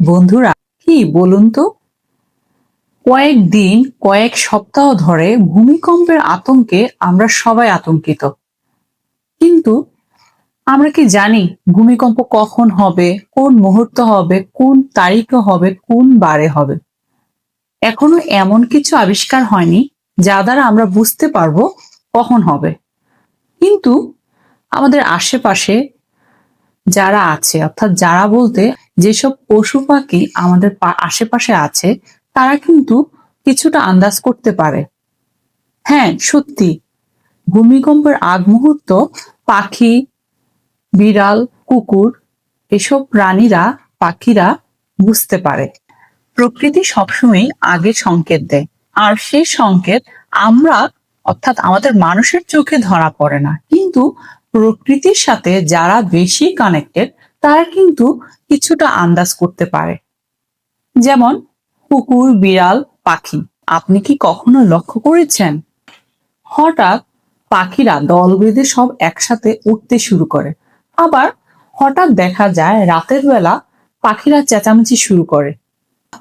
বন্ধুরা, কি বলুন তো? কয়েকদিন, কয়েক সপ্তাহ ধরে ভূমিকম্পের আতঙ্কে আমরা সবাই আতঙ্কিত। কিন্তু আমরা কি জানি ভূমিকম্প কখন হবে, কোন মুহূর্ত হবে, কোন তারিখে হবে, কোন বারে হবে? এখনও এমন কিছু আবিষ্কার হয়নি যা দ্বারা আমরা বুঝতে পারব কখন হবে। কিন্তু আমাদের আশেপাশে যারা আছে, অর্থাৎ যারা বলতে যেসব পশু পাখি আমাদের আশেপাশে আছে, তারা কিন্তু কিছুটা আন্দাজ করতে পারে। হ্যাঁ সত্যি। ভূমিকম্পের আগ মুহূর্ত পাখি, বিড়াল, কুকুর, এসব প্রাণীরা, পাখিরা বুঝতে পারে। প্রকৃতি সবসময় আগে সংকেত দেয়। আর সেই সংকেত আমরা, অর্থাৎ আমাদের মানুষের চোখে ধরা পড়ে না। কিন্তু প্রকৃতির সাথে যারা বেশি কানেক্টেড তারা কিন্তু কিছুটা আন্দাজ করতে পারে। যেমন, কুকুর, বিড়াল, পাখি। আপনি কি কখনো লক্ষ্য করেছেন? হঠাৎ পাখিরা দল বেঁধে সব একসাথে উঠতে শুরু করে। আবার হঠাৎ দেখা যায় রাতের বেলা পাখিরা চেঁচামেচি শুরু করে।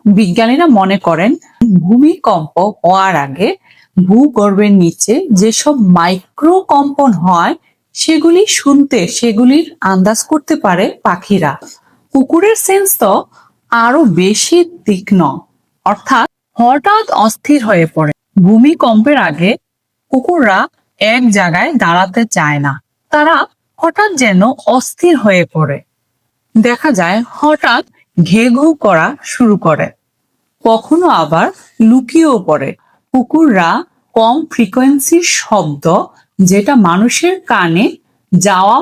বিজ্ঞানীরা মনে করেন, ভূমিকম্প হওয়ার আগে ভূগর্ভের নিচে যেসব মাইক্রো কম্পন হয় সেগুলি শুনতে, সেগুলির আন্দাজ করতে পারে পাখিরা। কুকুরের সেন্স তো আরও বেশি তীক্ষ্ণ। অর্থাৎ হঠাৎ অস্থির হয়ে পড়ে। ভূমিকম্পের আগে কুকুররা এক জায়গায় দাঁড়াতে চায় না। তারা হঠাৎ যেন অস্থির হয়ে পড়ে। দেখা যায় হঠাৎ ঘে করা শুরু করে। কখনো আবার লুকিয়েও পড়ে। কুকুররা কম ফ্রিকোয়েন্সির শব্দ যেটা মানুষের কানে যাওয়া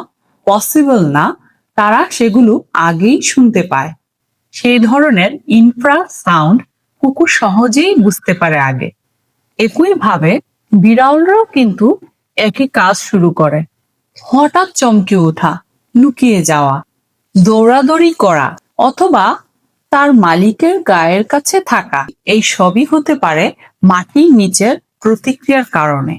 পসিবল না, তারা সেগুলো আগেই শুনতে পায়। সেই ধরনের ইনফ্রা সাউন্ড কুকুর সহজেই বুঝতে পারে আগে। একইভাবে বিড়ালরাও কিন্তু একই কাজ শুরু করে। হঠাৎ চমকে ওঠা, লুকিয়ে যাওয়া, দৌড়াদৌড়ি করা, অথবা তার মালিকের গায়ের কাছে থাকা, এই সবই হতে পারে মাটির নিচের প্রতিক্রিয়ার কারণে।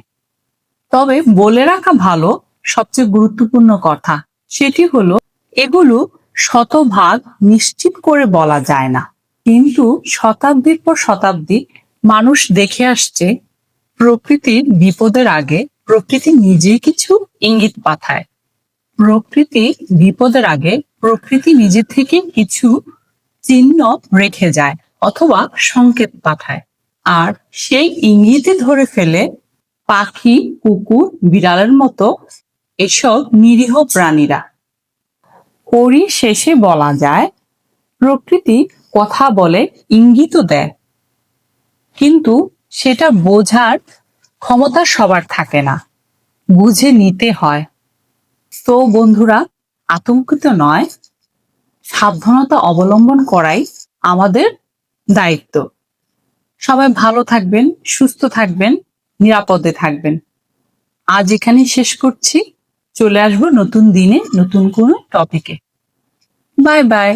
তবে বলে রাখা ভালো, সবচেয়ে গুরুত্বপূর্ণ কথা সেটি হলো, এগুলো শতভাগ নিশ্চিত করে বলা যায় না। কিন্তু শতাব্দীর পর শতাব্দী মানুষ দেখে আসছে, প্রকৃতির বিপদের আগে প্রকৃতি নিজেই কিছু ইঙ্গিত পাঠায়। প্রকৃতি বিপদের আগে প্রকৃতি নিজে থেকে কিছু চিহ্ন রেখে যায় অথবা সংকেত পাঠায়। আর সেই ইঙ্গিতে ধরে ফেলে পাখি, কুকুর, বিড়ালের মতো এসব নিরীহ প্রাণীরা। পরিশেষে বলা যায়, প্রকৃতি কথা বলে ইঙ্গিতও দেয়। কিন্তু সেটা বোঝার ক্ষমতা সবার থাকে না। বুঝে নিতে হয়। তো বন্ধুরা, আতঙ্কিত নয়। সাবধানতা অবলম্বন করাই আমাদের দায়িত্ব। সবাই ভালো থাকবেন, সুস্থ থাকবেন। নিরাপদে থাকবেন। আজ এখানে শেষ করছি। চলে আসব নতুন দিনে নতুন কোনো টপিকে বাই বাই